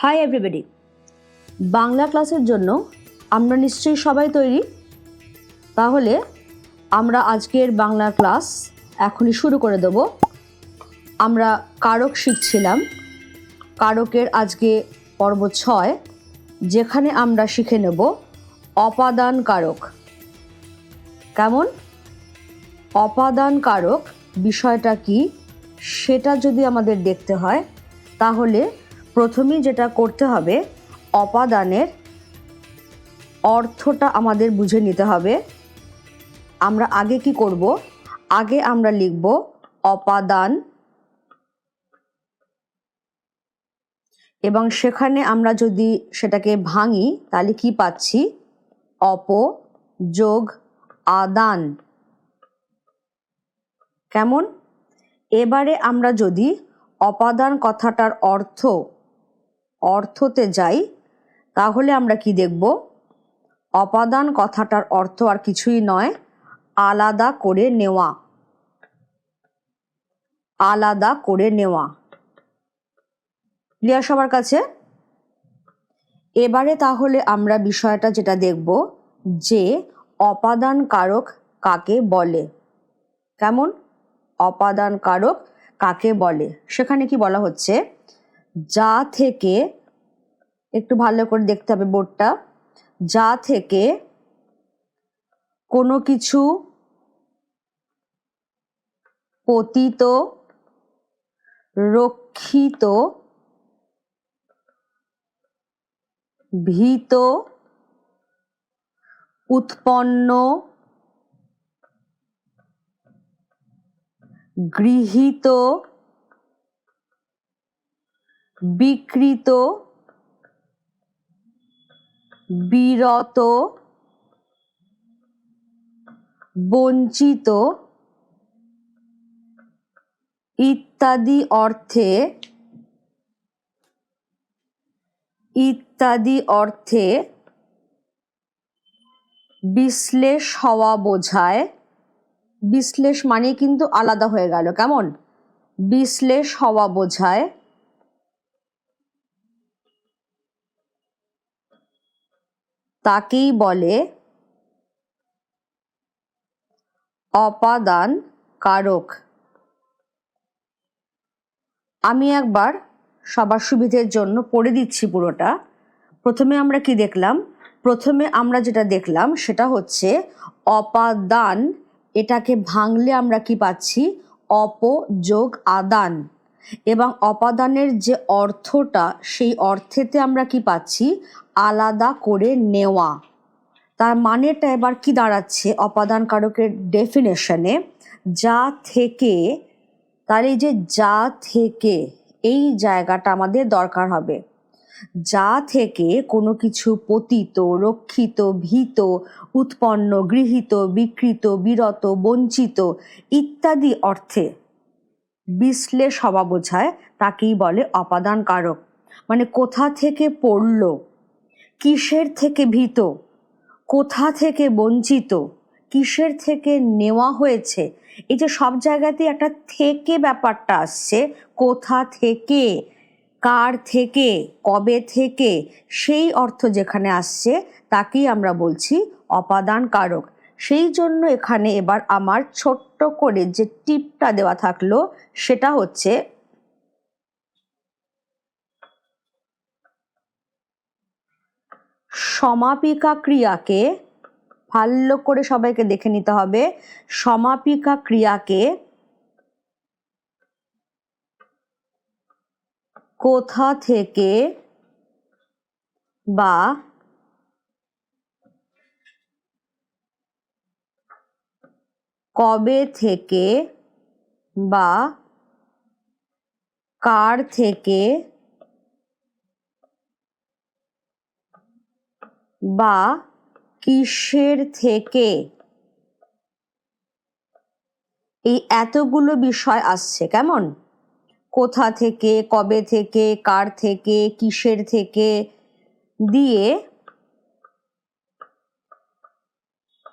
Hi everybody Bangla ক্লাসের জন্য আমরা নিশ্চয়ই সবাই তৈরি। তাহলে আমরা আজকের বাংলা ক্লাস এখনই শুরু করে দেব। আমরা কারক শিখছিলাম। কারকের আজকে পর্ব ছয়, যেখানে আমরা শিখে নেব অপাদান কারক। কেমন? অপাদান কারক বিষয়টা কি? সেটা যদি আমাদের দেখতে হয়, তাহলে প্রথমেই যেটা করতে হবে, অপাদানের অর্থটা আমাদের বুঝে নিতে হবে। আমরা আগে কি করব? আগে আমরা লিখব অপাদান এবং সেখানে আমরা যদি সেটাকে ভাঙি, তাহলে কি পাচ্ছি? অপ যোগ আদান। কেমন? এবারে আমরা যদি অপাদান কথাটার অর্থ অর্থতে যাই, তাহলে আমরা কি দেখব? অপাদান কথাটার অর্থ আর কিছুই নয়, আলাদা করে নেওয়া। আলাদা করে নেওয়া। ক্লিয়ার সবার কাছে? এবারে তাহলে আমরা বিষয়টা যেটা দেখব, যে অপাদান কারক কাকে বলে? কেমন? অপাদান কারক কাকে বলে? সেখানে কি বলা হচ্ছে? যা থেকে, একটু ভালো করে দেখতে হবে বোর্ডটা, যা থেকে কোনো কিছু পতিত, রক্ষিত, ভীত, উৎপন্ন, গৃহীত বিকৃত, বিরত, বঞ্চিত ইত্যাদি অর্থে ইত্যাদি অর্থে বিশ্লেষ হওয়া বোঝায়। বিশ্লেষ মানে কিন্তু আলাদা হয়ে গেল, কেমন? বিশ্লেষ হওয়া বোঝায় তাকেই বলে অপাদান কারক আমি একবার সবার সুবিধের জন্য পড়ে দিচ্ছি পুরোটা। প্রথমে আমরা কি দেখলাম? প্রথমে আমরা যেটা দেখলাম সেটা হচ্ছে অপাদান, এটাকে ভাঙলে আমরা কি পাচ্ছি? অপযোগ আদান। এবং অপাদানের যে অর্থটা, সেই অর্থেতে আমরা কি পাচ্ছি? আলাদা করে নেওয়া। তার মানেটা এবার কি দাঁড়াচ্ছে? অপাদান কারকের ডেফিনেশনে যা থেকে এই যে যা থেকে, এই জায়গাটা আমাদের দরকার হবে। যা থেকে কোনো কিছু পতিত, রক্ষিত, ভীত, উৎপন্ন, গৃহীত, বিকৃত, বিরত, বঞ্চিত ইত্যাদি অর্থে বিশ্লেষ হওয়া বোঝায় তাকেই বলে অপাদান কারক মানে কোথা থেকে পড়ল? কিসের থেকে ভীত? কোথা থেকে বঞ্চিত? কিসের থেকে নেওয়া হয়েছে? এই যে সব জায়গাতেই একটা থেকে ব্যাপারটা আসছে। কোথা থেকে? কার থেকে? কবে থেকে? সেই অর্থ যেখানে আসছে, তাকেই আমরা বলছি অপাদান কারক। সেই জন্য এখানে এবার আমার ছোট্ট করে যে টিপটা দেওয়া থাকল, সেটা হচ্ছে সমাপিকা ক্রিয়াকে ভালো করে সবাইকে দেখে নিতে হবে। সমাপিকা ক্রিয়াকে কোথা থেকে বা কবে থেকে বা কার থেকে বা কিসের থেকে? এই এতগুলো বিষয় আসছে, কেমন? কোথা থেকে, কবে থেকে, কার থেকে, কিসের থেকে? দিয়ে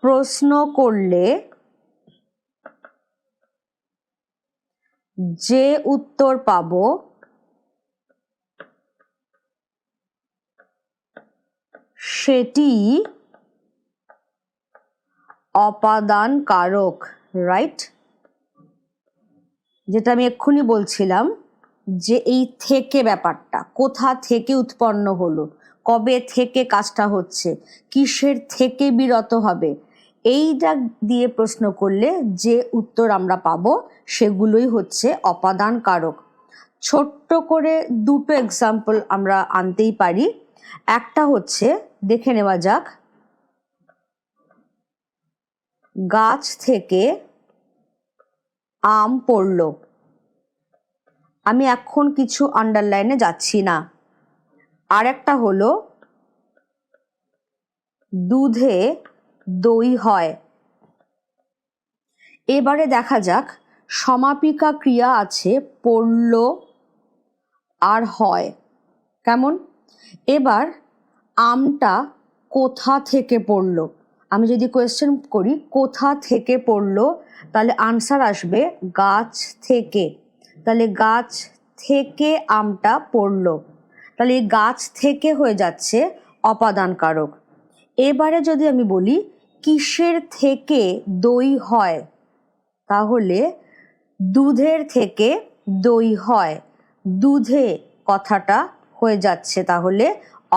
প্রশ্ন করলে যে উত্তর পাবো সেটি অপাদান কারক রাইট যেটা আমি এক্ষুনি বলছিলাম যে এই থেকে ব্যাপারটা, কোথা থেকে উৎপন্ন হলো, কবে থেকে কাজটা হচ্ছে, কিসের থেকে বিরত হবে, এইটা দিয়ে প্রশ্ন করলে যে উত্তর আমরা পাবো সেগুলোই হচ্ছে অপাদান কারক ছোট্ট করে দুটো এক্সাম্পল আমরা আনতেই পারি। একটা হচ্ছে, দেখে নেওয়া যাক। গাছ থেকে আম পড়ল। আমি এখন কিছু আন্ডারলাইনে যাচ্ছি না। আর একটা হলো, দুধে দই হয়। এবারে দেখা যাক, সমাপিকা ক্রিয়া আছে, পড়ল আর হয়। কেমন? এবার আমটা কোথা থেকে পড়ল? আমি যদি কোয়েশ্চেন করি, কোথা থেকে পড়ল? তাহলে আনসার আসবে গাছ থেকে। তাহলে গাছ থেকে আমটা পড়ল। তাহলে এই গাছ থেকে হয়ে যাচ্ছে অপাদান কারক এবারে যদি আমি বলি, কিসের থেকে দই হয়? তাহলে দুধের থেকে দই হয়। দুধে কথাটা হয়ে যাচ্ছে তাহলে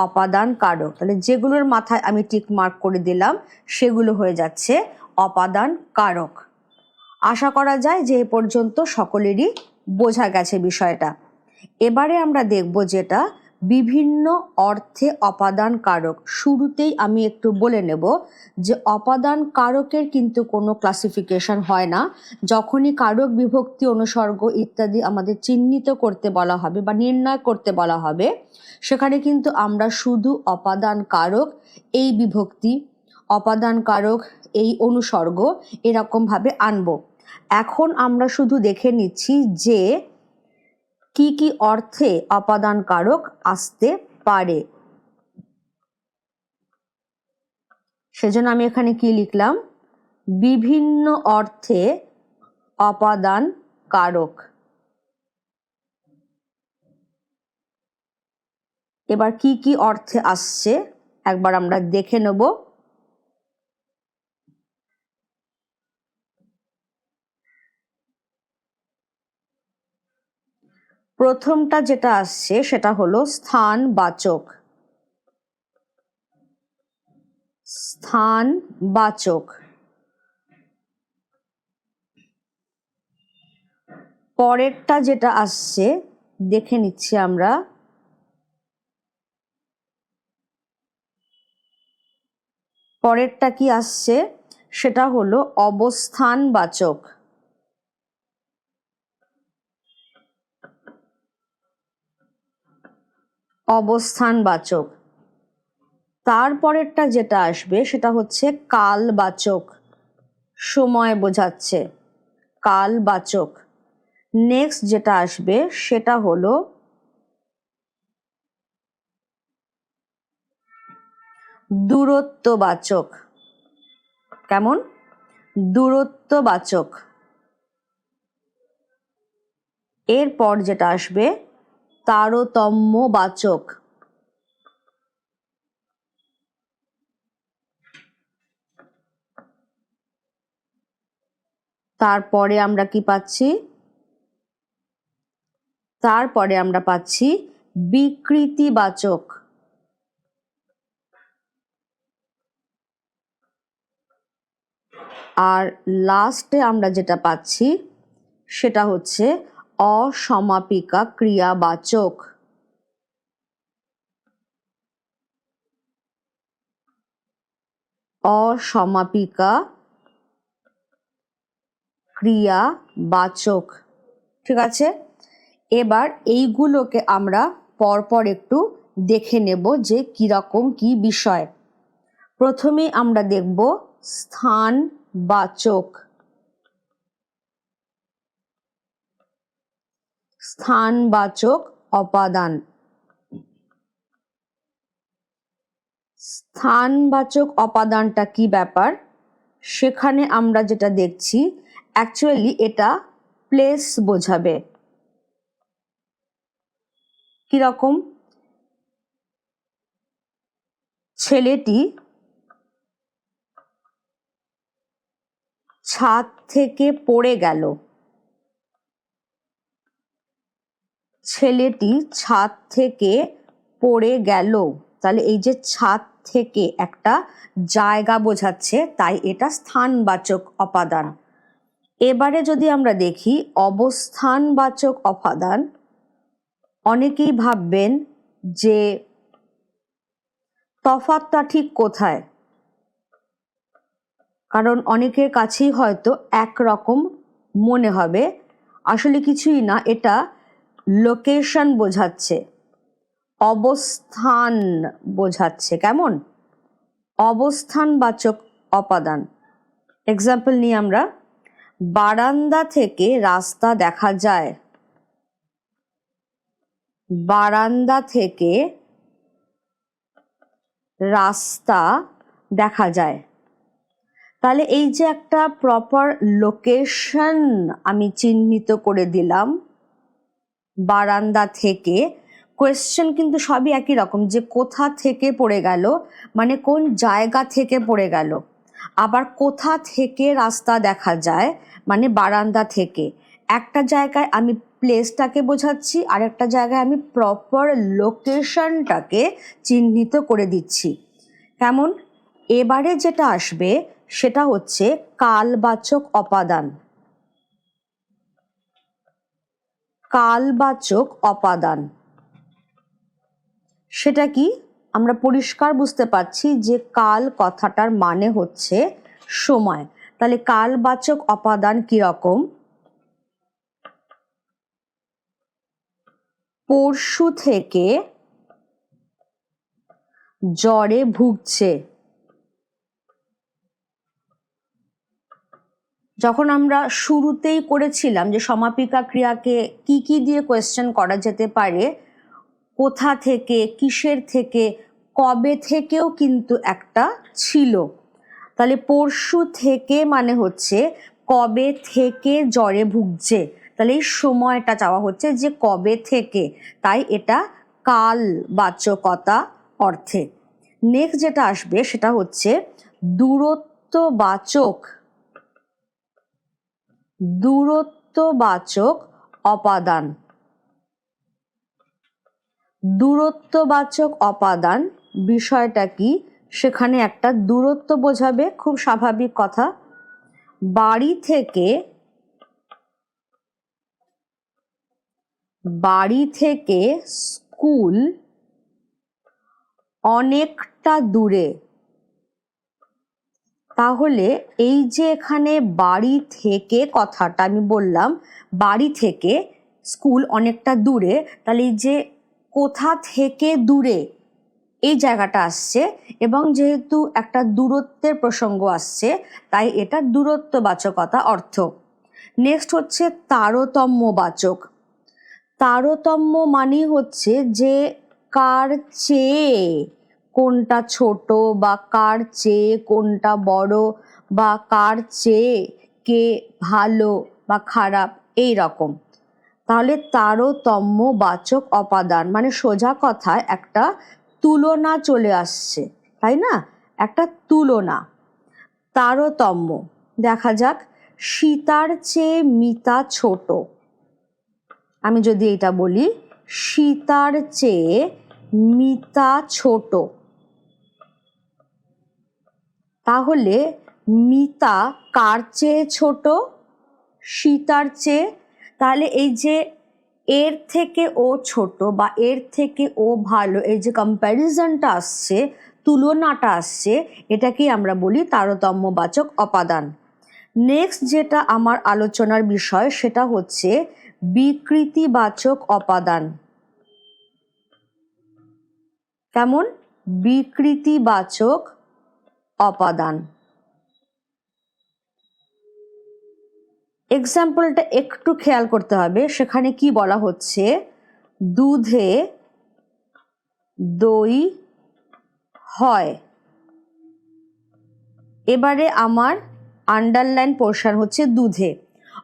অপাদান কারক। তাহলে যেগুলোর মাথায় আমি টিক মার্ক করে দিলাম, সেগুলো হয়ে যাচ্ছে অপাদান কারক। আশা করা যায় যে এ পর্যন্ত সকলেরই বোঝা গেছে বিষয়টা। এবারে আমরা দেখব যেটা বিভিন্ন অর্থে অপাদান কারক শুরুতেই আমি একটু বলে নেব যে অপাদান কারকের কিন্তু কোনো ক্লাসিফিকেশন হয় না। যখনই কারক বিভক্তি অনুসর্গ ইত্যাদি আমাদের চিহ্নিত করতে বলা হবে বা নির্ণয় করতে বলা হবে, সেখানে কিন্তু আমরা শুধু অপাদান কারক এই বিভক্তি অপাদান কারক এই অনুসর্গ এরকমভাবে আনব। এখন আমরা শুধু দেখে নিচ্ছি যে কি কি অর্থে অপাদান কারক আসতে পারে? সেজন্য আমি এখানে কি লিখলাম? বিভিন্ন অর্থে অপাদান কারক এবার কি কি অর্থে আসছে? একবার আমরা দেখে নেব। প্রথমটা যেটা আসছে সেটা হলো স্থান বাচক স্থান বাচক পরেরটা যেটা আসছে, দেখে নিচ্ছি আমরা। পরেরটা কি আসছে? সেটা হলো অবস্থান বাচক অবস্থানবাচক। তারপরেরটা যেটা আসবে সেটা হচ্ছে কালবাচক। সময় বোঝাচ্ছে। কালবাচক। নেক্সট যেটা আসবে সেটা হলো দূরত্ববাচক। কেমন? দূরত্ববাচক। এরপর যেটা আসবে তারতম্য বাচক। তারপরে আমরা কি পাচ্ছি? তারপরে আমরা পাচ্ছি বিকৃতিবাচক। আর লাস্টে আমরা যেটা পাচ্ছি, সেটা হচ্ছে অসমাপিকা ক্রিয়াবাচক। অসমাপিকা ক্রিয়াবাচক। ঠিক আছে? এবার এইগুলোকে আমরা পরপর একটু দেখে নেব যে কীরকম কি বিষয়। প্রথমে আমরা দেখব স্থান বাচক স্থানবাচক অপাদান। স্থানবাচক অপাদানটা কি ব্যাপার? সেখানে আমরা যেটা দেখছি অ্যাকচুয়ালি এটা প্লেস বোঝাবে। কীরকম? ছেলেটি ছাদ থেকে পড়ে গেল। ছেলেটি ছাদ থেকে পড়ে গেল। তাহলে এই যে ছাদ থেকে একটা জায়গা বোঝাচ্ছে, তাই এটা স্থানবাচক অপাদান। এবারে যদি আমরা দেখি, অবস্থানবাচক অপাদান, অনেকেই ভাববেন যে তফাতটা ঠিক কোথায়? কারণ অনেকের কাছেই হয়তো একরকম মনে হবে। আসলে কিছুই না, এটা লোকেশন বোঝাচ্ছে, অবস্থান বোঝাচ্ছে, কেমন? অবস্থানবাচক অপাদান। এক্সাম্পল নিয়ে আমরা, বারান্দা থেকে রাস্তা দেখা যায়। বারান্দা থেকে রাস্তা দেখা যায়। তাহলে এই যে একটা প্রপার লোকেশন আমি চিহ্নিত করে দিলাম বারান্দা থেকে। কোয়েশ্চেন কিন্তু সবই একই রকম, যে কোথা থেকে পড়ে গেল মানে কোন জায়গা থেকে পড়ে গেল। আবার কোথা থেকে রাস্তা দেখা যায় মানে বারান্দা থেকে। একটা জায়গায় আমি প্লেসটাকে বোঝাচ্ছি আর একটা জায়গায় আমি প্রপার লোকেশনটাকে চিহ্নিত করে দিচ্ছি। কেমন? এবারে যেটা আসবে, সেটা হচ্ছে কালবাচক অপাদান। কালবাচক অপাদান। সেটা কি? আমরা পরিষ্কার বুঝতে পারছি যে কাল কথাটার মানে হচ্ছে সময়। তাহলে কালবাচক অপাদান কীরকম পরশু থেকে জ্বরে ভুগছে। যখন আমরা শুরুতেই করেছিলাম যে সমাপিকা ক্রিয়াকে কি কি দিয়ে কোয়েশ্চেন করা যেতে পারে, কোথা থেকে, কিসের থেকে, কবে থেকেও কিন্তু একটা ছিল। তাহলে পরশু থেকে মানে হচ্ছে কবে থেকে জ্বরে ভুগছে। তাহলে এই সময়টা চাওয়া হচ্ছে যে কবে থেকে, তাই এটা কাল বাচকতা অর্থে। নেক্সট যেটা আসবে সেটা হচ্ছে দূরত্ববাচক দূরত্ববাচক অপাদান। দূরত্ববাচক অপাদান বিষয়টা কি? সেখানে একটা দূরত্ব বোঝাবে, খুব স্বাভাবিক কথা। বাড়ি থেকে বাড়ি থেকে স্কুল অনেকটা দূরে। তাহলে এই যে এখানে বাড়ি থেকে কথাটা আমি বললাম, বাড়ি থেকে স্কুল অনেকটা দূরে, তাহলে এই যে কোথা থেকে দূরে এই জায়গাটা আসছে এবং যেহেতু একটা দূরত্বের প্রসঙ্গ আসছে, তাই এটা দূরত্ববাচকতা অর্থ। নেক্সট হচ্ছে তারতম্যবাচক। তারতম্য মানে হচ্ছে যে কার চেয়ে কোনটা ছোট বা কার চেয়ে কোনটা বড় বা কার চেয়ে কে ভালো বা খারাপ, এই রকম। তাহলে তারতম্য বাচক অপাদান মানে সোজা কথায় একটা তুলনা চলে আসছে, তাই না? একটা তুলনা। তারতম্য, দেখা যাক, সীতার চেয়ে মিতা ছোট। আমি যদি এটা বলি, সীতার চেয়ে মিতা ছোট। তাহলে মিতা কার চেয়ে ছোট? সীতার চেয়ে? তাহলে এই যে এর থেকে ও ছোট বা এর থেকে ও ভালো, এই যে কম্প্যারিজনটা আসছে, তুলনাটা আসছে, এটাকেই আমরা বলি তারতম্যবাচক অপাদান। নেক্সট যেটা আমার আলোচনার বিষয়, সেটা হচ্ছে বিকৃতিবাচক অপাদান। কেমন? বিকৃতিবাচক অপাদান। এক্সাম্পলটা একটু খেয়াল করতে হবে। সেখানে কি বলা হচ্ছে? দুধে দই হয়। এবারে আমার আন্ডারলাইন পোর্শন হচ্ছে দুধে।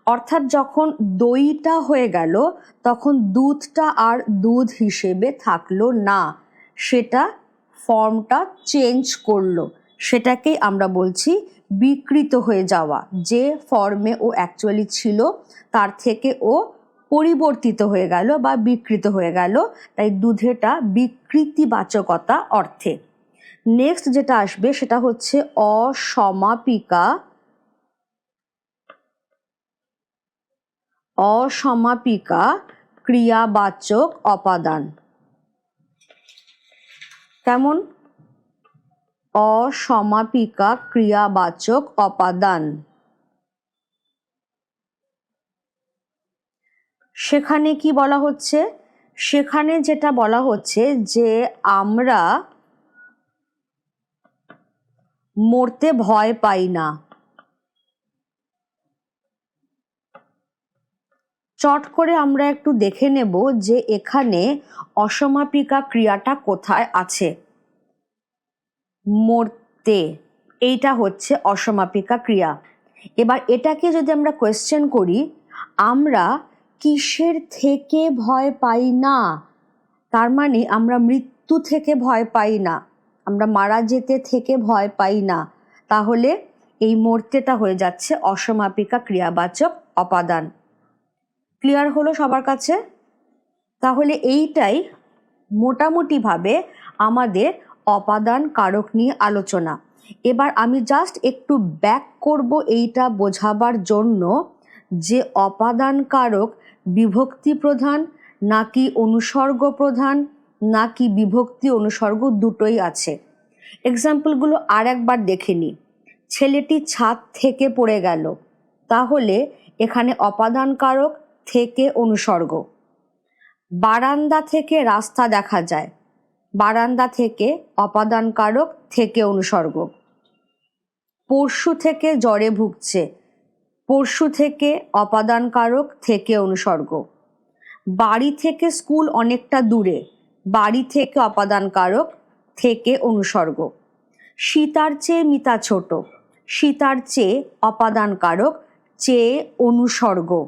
অর্থাৎ যখন দইটা হয়ে গেল, তখন দুধটা আর দুধ হিসেবে থাকল না। সেটা ফর্মটা চেঞ্জ করল। সেটাকেই আমরা বলছি বিকৃত হয়ে যাওয়া। যে ফর্মে ও অ্যাকচুয়ালি ছিল, তার থেকে ও পরিবর্তিত হয়ে গেল বা বিকৃত হয়ে গেল। তাই দুধেটা বিকৃতিবাচকতা অর্থে। নেক্সট যেটা আসবে সেটা হচ্ছে অসমাপিকা। অসমাপিকা ক্রিয়াবাচক অপাদান। কেমন? অসমাপিকা ক্রিয়াবাচক অপাদান। সেখানে কি বলা হচ্ছে? সেখানে যেটা বলা হচ্ছে যে আমরা মরতে ভয় পাই না। চট করে আমরা একটু দেখে নেব যে এখানে অসমাপিকা ক্রিয়াটা কোথায় আছে। মরতে। এইটা হচ্ছে অসমাপিকা ক্রিয়া। এবার এটাকে যদি আমরা কোয়েশ্চেন করি, আমরা কিসের থেকে ভয় পাই না? তার মানে আমরা মৃত্যু থেকে ভয় পাই না। আমরা মারা যেতে থেকে ভয় পাই না। তাহলে এই মর্তেটা হয়ে যাচ্ছে অসমাপিকা ক্রিয়াবাচক অপাদান। ক্লিয়ার হলো সবার কাছে? তাহলে এইটাই মোটামুটিভাবে আমাদের অপাদান কারক নিয়ে আলোচনা। এবার আমি জাস্ট একটু ব্যাক করব এইটা বোঝাবার জন্য যে অপাদান কারক বিভক্তি প্রধান নাকি অনুসর্গ প্রধান নাকি বিভক্তি অনুসর্গ দুটোই আছে। এক্সাম্পলগুলো আর একবার দেখে নিই ছেলেটি ছাদ থেকে পড়ে গেল। তাহলে এখানে অপাদান কারক থেকে অনুসর্গ। বারান্দা থেকে রাস্তা দেখা যায়। বারান্দা থেকে অপাদানকারক থেকে অনুসর্গ। পরশু থেকে জ্বরে ভুগছে। পরশু থেকে অপাদানকারক থেকে অনুসর্গ। বাড়ি থেকে স্কুল অনেকটা দূরে। বাড়ি থেকে অপাদানকারক থেকে অনুসর্গ। সীতার চেয়ে মিতা ছোট। সীতার চেয়ে অপাদানকারক চেয়ে অনুসর্গ।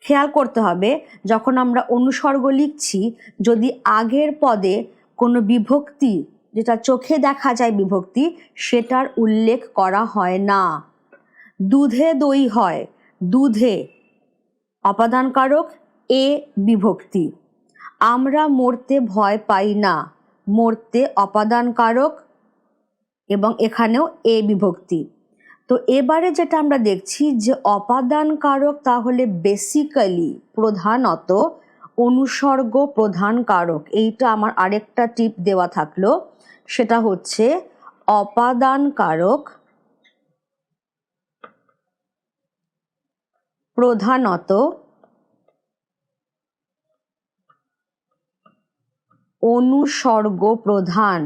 খেয়াল করতে হবে, যখন আমরা অনুসর্গ লিখছি, যদি আগের পদে কোনো বিভক্তি, যেটা চোখে দেখা যায় বিভক্তি, সেটার উল্লেখ করা হয় না। দুধে দই হয়, দুধে অপাদান কারক এ বিভক্তি। আমরা মরতে ভয় পাই না, মরতে অপাদান কারক এবং এখানেও এ বিভক্তি। তো এবারে যেটা আমরা দেখছি যে অপাদান কারক তাহলে বেসিক্যালি প্রধানত অনুসর্গ প্রধান কারক। এইটা আমার আরেকটা টিপ দেওয়া থাকল। সেটা হচ্ছে অপাদান কারক প্রধানত অনুসর্গ প্রধান।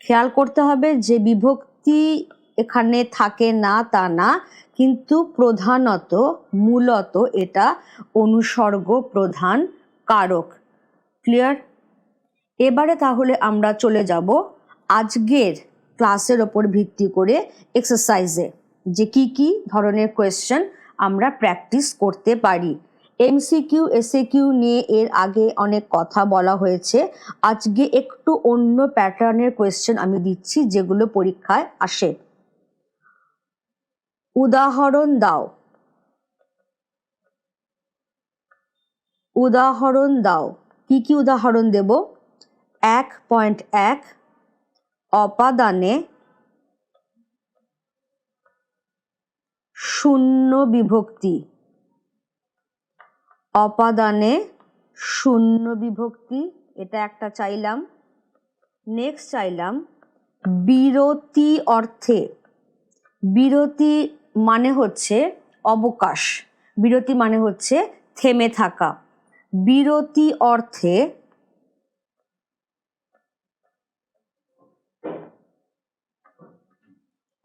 খেয়াল করতে হবে যে বিভক্তি এখানে থাকে না তা না, কিন্তু প্রধানত, মূলত এটা অনুসর্গ প্রধান কারক। ক্লিয়ার এবারে তাহলে আমরা চলে যাব আজকের ক্লাসের ওপর ভিত্তি করে এক্সারসাইজে যে কি কি ধরনের কোয়েশ্চেন আমরা প্র্যাকটিস করতে পারি। এমসিকিউ এসএকিউ নিয়ে এর আগে অনেক কথা বলা হয়েছে। আজকে একটু অন্য প্যাটার্নের কোয়েশ্চেন আমি দিচ্ছি যেগুলো পরীক্ষায় আসে। উদাহরণ দাও। উদাহরণ দাও। কি কি উদাহরণ দেব? এক পয়েন্ট এক, অপাদানে শূন্য বিভক্তি। অপাদানে শূন্য বিভক্তি, এটা একটা চাইলাম। নেক্সট চাইলাম, বিরতি অর্থে। বিরতি মানে হচ্ছে অবকাশ। বিরতি মানে হচ্ছে থেমে থাকা। বিরতি অর্থে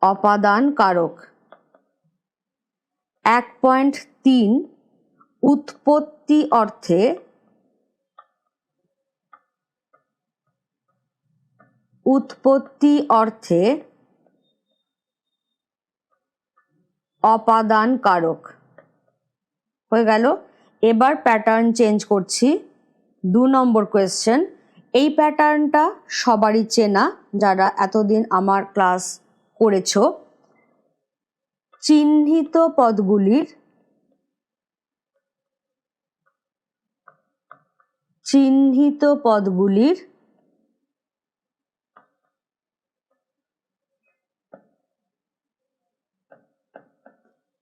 অপাদান কারক এক পয়েন্ট তিন উৎপত্তি অর্থে উৎপত্তি অর্থে অপাদান কারক হয়ে গেল? এবার প্যাটার্ন চেঞ্জ করছি। দু নম্বর কোয়েশ্চেন এই প্যাটার্নটা সবারই চেনা যারা এতদিন আমার ক্লাস করেছ। চিহ্নিত পদগুলির চিহ্নিত পদগুলির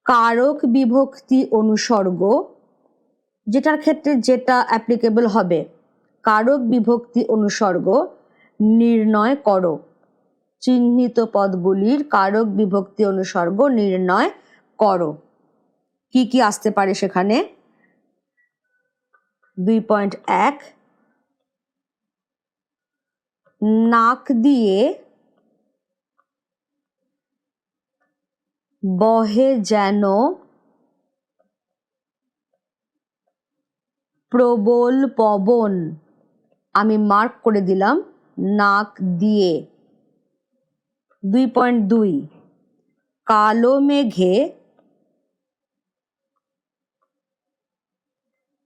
কারক বিভক্তি অনুসর্গ যেটার ক্ষেত্রে যেটা অ্যাপ্লিকেবল হবে। কারক বিভক্তি অনুসর্গ নির্ণয় করো। চিহ্নিত পদগুলির কারক বিভক্তি অনুসর্গ নির্ণয় করো। কি কি আসতে পারে সেখানে? দুই পয়েন্ট এক। নাক দিয়ে বহে যেন প্রবল পবন। আমি মার্ক করে দিলাম নাক দিয়ে। দুই পয়েন্ট দুই। কালো মেঘে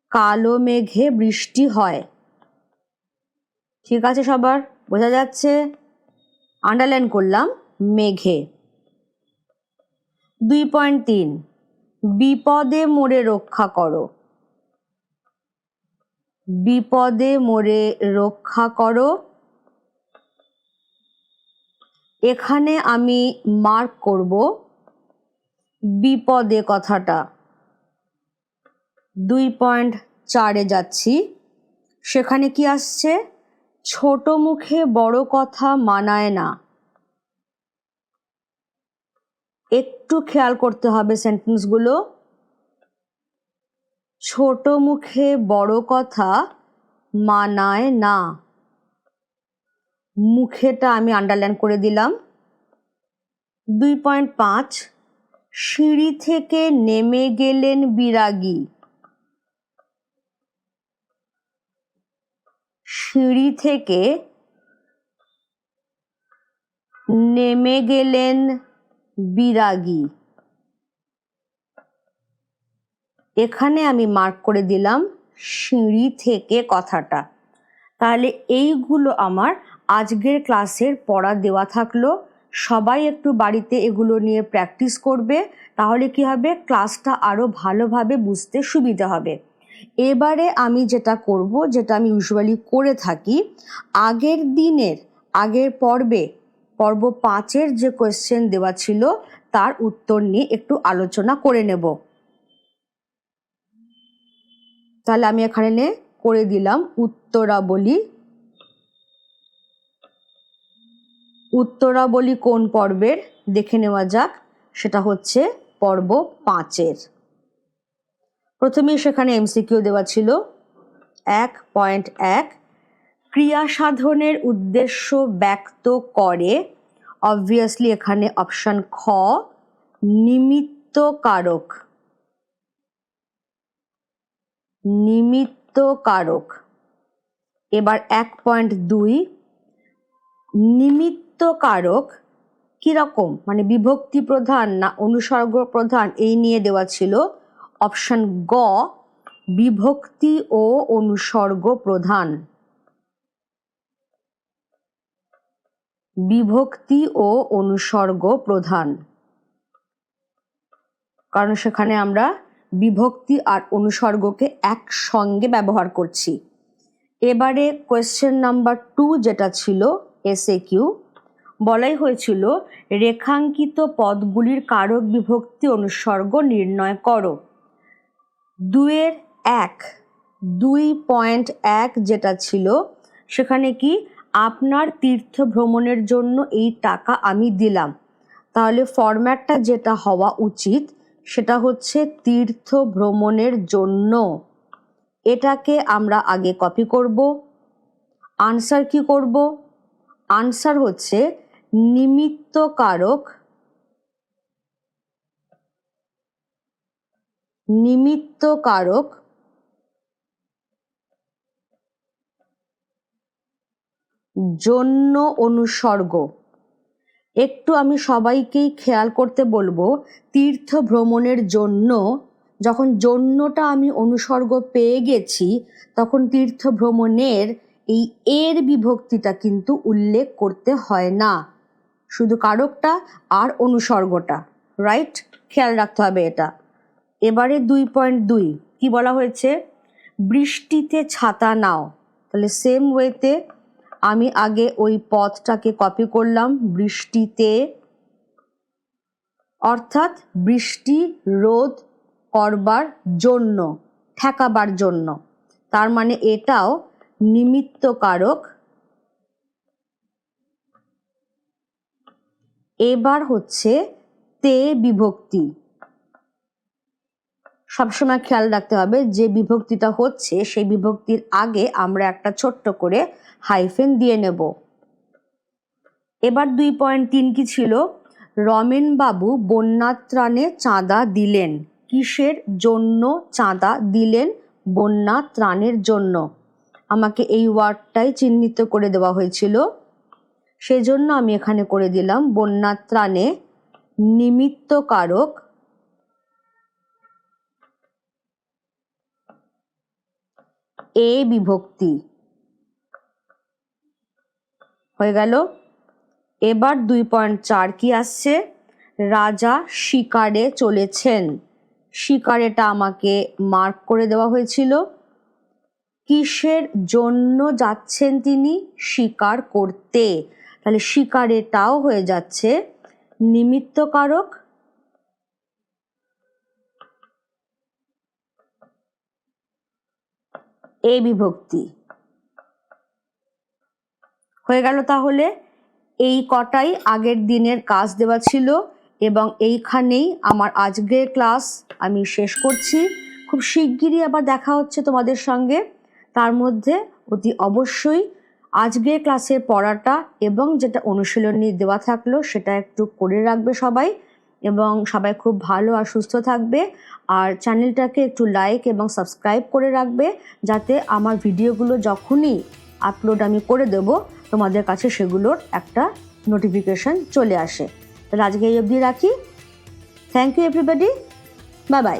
কালো মেঘে বৃষ্টি হয়। ঠিক আছে সবার? বোঝা যাচ্ছে? আন্ডারলাইন করলাম মেঘে। দুই পয়েন্ট তিন। বিপদে মোড়ে রক্ষা করো। বিপদে মোরে রক্ষা করো। এখানে আমি মার্ক করব বিপদে কথাটা। দুই পয়েন্ট চারে যাচ্ছি। সেখানে কি আসছে? ছোট মুখে বড় কথা মানায় না। একটু খেয়াল করতে হবে সেন্টেন্সগুলো ছোট মুখে বড় কথা মানায় না। মুখেটা আমি আন্ডারলাইন করে দিলাম। দুই পয়েন্ট পাঁচ, সিঁড়ি থেকে নেমে গেলেন বিরাগী। সিঁড়ি থেকে নেমে গেলেন বিরাগী। এখানে আমি মার্ক করে দিলাম সিঁড়ি থেকে কথাটা। তাহলে এইগুলো আমার আজকের ক্লাসের পড়া দেওয়া থাকল। সবাই একটু বাড়িতে এগুলো নিয়ে প্র্যাকটিস করবে, তাহলে কি হবে? ক্লাসটা আরও ভালোভাবে বুঝতে সুবিধা হবে। এবারে আমি যেটা করব, যেটা আমি ইউজুয়ালি করে থাকি, আগের দিনের, আগের পর্বে, পর্ব পাঁচের যে কোয়েশ্চেন দেওয়া ছিল, তার উত্তর নিয়ে একটু আলোচনা করে নেব। তাহলে আমি এখানে করে দিলাম উত্তরাবলী। উত্তরাবলী কোন পর্বের? দেখে নেওয়া যাক। সেটা হচ্ছে পর্ব পাঁচের। প্রথমেই সেখানে এমসিকিউ দেওয়া ছিল। এক পয়েন্ট এক। ক্রিয়া সাধনের উদ্দেশ্য ব্যক্ত করে। অবভিয়াসলি এখানে অপশান খ। নিমিত্ত কারক নিমিত্ত কারক এবার এক পয়েন্ট দুই নিমিত্ত কারক কীরকম? মানে বিভক্তি প্রধান না অনুসর্গ প্রধান এই নিয়ে দেওয়া ছিল। অপশন গ, বিভক্তি ও অনুসর্গ প্রধান। বিভক্তি ও অনুসর্গ প্রধান। কারণ সেখানে আমরা বিভক্তি আর অনুসর্গকে একসঙ্গে ব্যবহার করছি। এবারে কোয়েশ্চেন নাম্বার টু যেটা ছিল এসএ কিউ বলাই হয়েছিল, রেখাঙ্কিত পদগুলির কারক বিভক্তি অনুসর্গ নির্ণয় করো। দুয়ের এক, দুই পয়েন্ট এক যেটা ছিল, সেখানে কি আপনার তীর্থ ভ্রমণের জন্য এই টাকা আমি দিলাম। তাহলে ফরম্যাটটা যেটা হওয়া উচিত সেটা হচ্ছে তীর্থ ভ্রমণের জন্য। এটাকে আমরা আগে কপি করব। আনসার কি করব? আনসার হচ্ছে নিমিত্ত কারক নিমিত্ত কারক জন্য অনুসর্গ। একটু আমি সবাইকেই খেয়াল করতে বলব তীর্থ ভ্রমণের জন্য, যখন জন্যটা আমি অনুসর্গ পেয়ে গেছি, তখন তীর্থ ভ্রমণের এই এর বিভক্তিটা কিন্তু উল্লেখ করতে হয় না। শুধু কারকটা আর অনুসর্গটা রাইট খেয়াল রাখতে হবে এটা। এবারে দুই পয়েন্ট দুই, কী বলা হয়েছে? বৃষ্টিতে ছাতা নাও, তাহলে সেম ওয়েতে আমি আগে ওই পথটাকে কপি করলাম, বৃষ্টিতে। অর্থাৎ বৃষ্টি রোধ করবার জন্য, ঠেকাবার জন্য। তার মানে এটাও নিমিত্ত কারক এবার হচ্ছে তে বিভক্তি। সবসময় খেয়াল রাখতে হবে, যে বিভক্তিটা হচ্ছে সেই বিভক্তির আগে আমরা একটা ছোট্ট করে হাইফেন দিয়ে নেব। এবার দুই পয়েন্ট তিন কি ছিল? রমেনবাবু বন্যাত্রাণে চাঁদা দিলেন। কিসের জন্য চাঁদা দিলেন? বন্যা ত্রাণের জন্য। আমাকে এই ওয়ার্ডটাই চিহ্নিত করে দেওয়া হয়েছিল। সেজন্য আমি এখানে করে দিলাম বন্যা ত্রাণে নিমিত্ত কারক এ বিভক্তি। হয়ে গেল। এবার দুই পয়েন্ট চার কি আসছে? রাজা শিকারে চলেছেন। শিকারেটা আমাকে মার্ক করে দেওয়া হয়েছিল। কিসের জন্য যাচ্ছেন তিনি? শিকার করতে। তাহলে শিকারেটাও হয়ে যাচ্ছে। নিমিত্ত কারক এ বিভক্তি হয়ে গেল তাহলে, এই কটাই আগের দিনের কাজ দেওয়া ছিল এবং এইখানেই আমার আজকের ক্লাস আমি শেষ করছি। খুব শিগগিরই আবার দেখা হচ্ছে তোমাদের সঙ্গে। তার মধ্যে অতি অবশ্যই আজকের ক্লাসের পড়াটা এবং যেটা অনুশীলনী দেওয়া থাকল সেটা একটু করে রাখবে সবাই। এবং সবাই খুব ভালো আর সুস্থ থাকবে। আর চ্যানেলটাকে একটু লাইক এবং সাবস্ক্রাইব করে রাখবে যাতে আমার ভিডিওগুলো যখনই আপলোড আমি করে দেব, তোমাদের কাছে সেগুলোর একটা নোটিফিকেশান চলে আসে। তাহলে আজকে এই অবধি রাখি। Thank you everybody bye bye